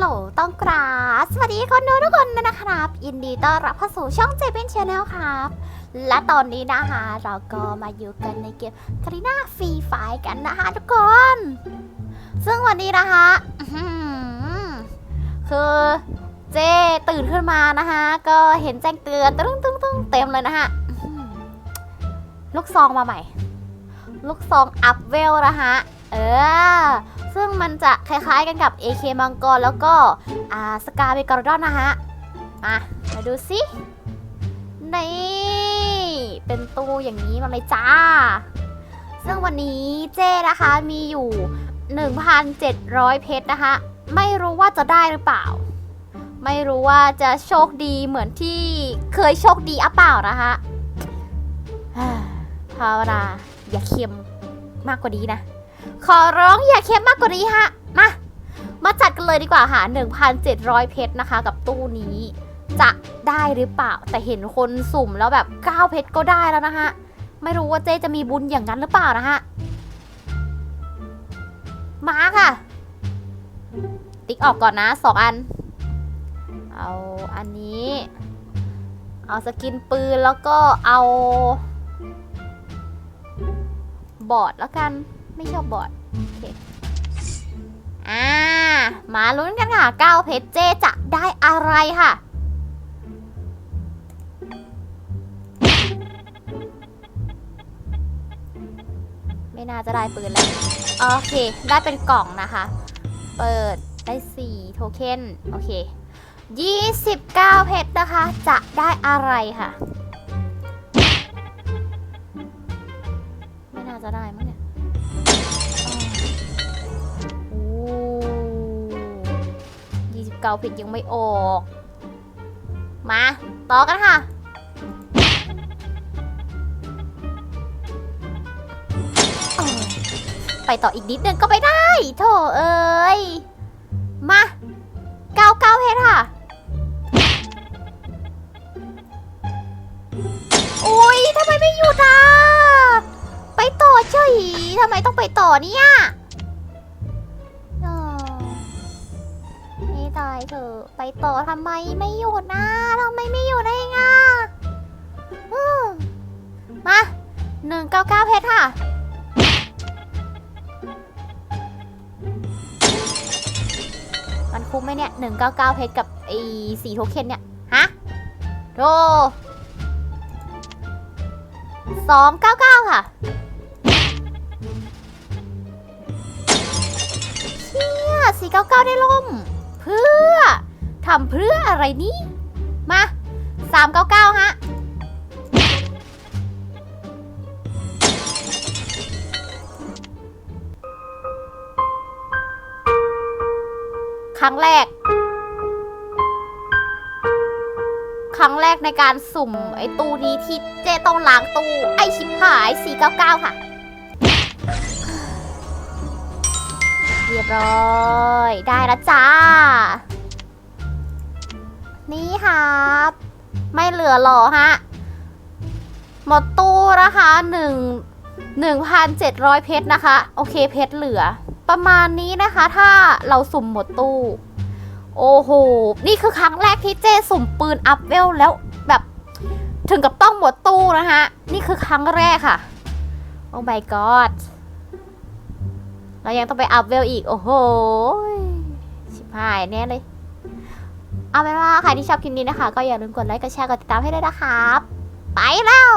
ต้องกราบสวัสดีคนดูทุกคนนะครับ ยินดีต้อนรับเข้าสู่ช่องเจเป็นชาแนลครับ และตอนนี้นะคะเราก็มาอยู่กันในเกมคาริน่าฟรีไฟกันนะคะทุกคน ซึ่งวันนี้นะคะคือเจตื่นขึ้นมานะคะก็เห็นแจ้งเตือนตึ้งตึ้งตึ้งเต็มเลยนะคะลูกซองมาใหม่ ลูกซองอัพเวลนะคะเออ ซึ่งมันจะคล้ายๆกันกับ AK มังกรแล้วก็อ่าสกาเบกอร์ดอนนะฮะ มามาดูสินี่เป็นตู้อย่างนี้มาเลยจ้า ซึ่งวันนี้เจ้นะคะมีอยู่ 1,700 เพชรนะคะ ไม่รู้ว่าจะได้หรือเปล่า ไม่รู้ว่าจะโชคดีเหมือนที่เคยโชคดีอะเปล่านะคะภาวนาอย่าเค็มมากกว่านี้นะ ขอร้องอย่าเค็มมากกว่านี้ฮะ มา มาจัดกันเลยดีกว่าค่ะ1,700 เพชรนะคะ กับตู้นี้ จะได้หรือเปล่า แต่เห็นคนสุ่มแล้วแบบ 9 เพชรก็ได้แล้วนะฮะ ไม่รู้ว่าเจ๊จะมีบุญอย่างนั้นหรือเปล่านะฮะ มาค่ะ ติ๊กออกก่อนนะ 2 อัน เอาอันนี้ เอาสกินปืนแล้วก็เอา บอร์ดแล้วกัน ไม่ชอบบอร์ดโอเคอ่ามาลุ้นกันค่ะ9เพชรเจจะได้อะไรค่ะไม่น่าจะได้ปืนแล้วโอเค ได้เป็นกล่องนะคะ เปิดได้ 4 โทเค็นโอเค 29 เพชรนะคะ จะได้อะไรค่ะ ไม่น่าจะได้มั้ง เกาผิดยังไม่ออก มา ต่อกันค่ะ ไปต่ออีกนิดนึงก็ไปได้โถเอ้ย มาเกาเกาเพชรค่ะอุ้ยทำไมไม่หยุดอะ ไปต่อเฉยทำไมต้องไปต่อเนี่ย เถอะ ไปต่อทำไมไม่หยุดนะทำไมไม่หยุดได้ไงอะมาหนึ่งเก้าเก้าเพชรค่ะ มันคุ้มไหมเนี่ยหนึ่งเก้าเก้าเพชรกับไอ้สี่โทเค็นเนี่ย ฮะโธสองเก้าเก้าค่ะเชี่ยสี่เก้าเก้าได้ล่ม เพื่อทำเพื่ออะไรนี่ มาสามเก้าเก้าฮะ ครั้งแรก ครั้งแรกในการสุ่มไอ้ตู้นี้ที่เจต้องล้างตู้ ไอชิบหาย 499 ค่ะ เรียบร้อย ได้แล้วจ้า นี่ครับ ไม่เหลือหรอฮะ หมดตู้นะคะหนึ่งหนึ่งพันเจ็ดร้อยเพชรนะคะ โอเคเพชรเหลือ ประมาณนี้นะคะ ถ้าเราสุ่มหมดตู้ โอ้โห นี่คือครั้งแรกที่เจ้สุ่มปืนอัพเวลแล้วแบบถึงกับต้องหมดตู้นะคะนี่คือครั้งแรกค่ะ โอ้ my god เรายังต้องไปอัพเวลอีก โอ้โห ชิบหายแน่เลย เอาเป็นว่าใครที่ชอบคลิปนี้นะคะ ก็อย่าลืมกดไลค์ กดแชร์ กดติดตามให้ด้วยนะครับ ไปแล้ว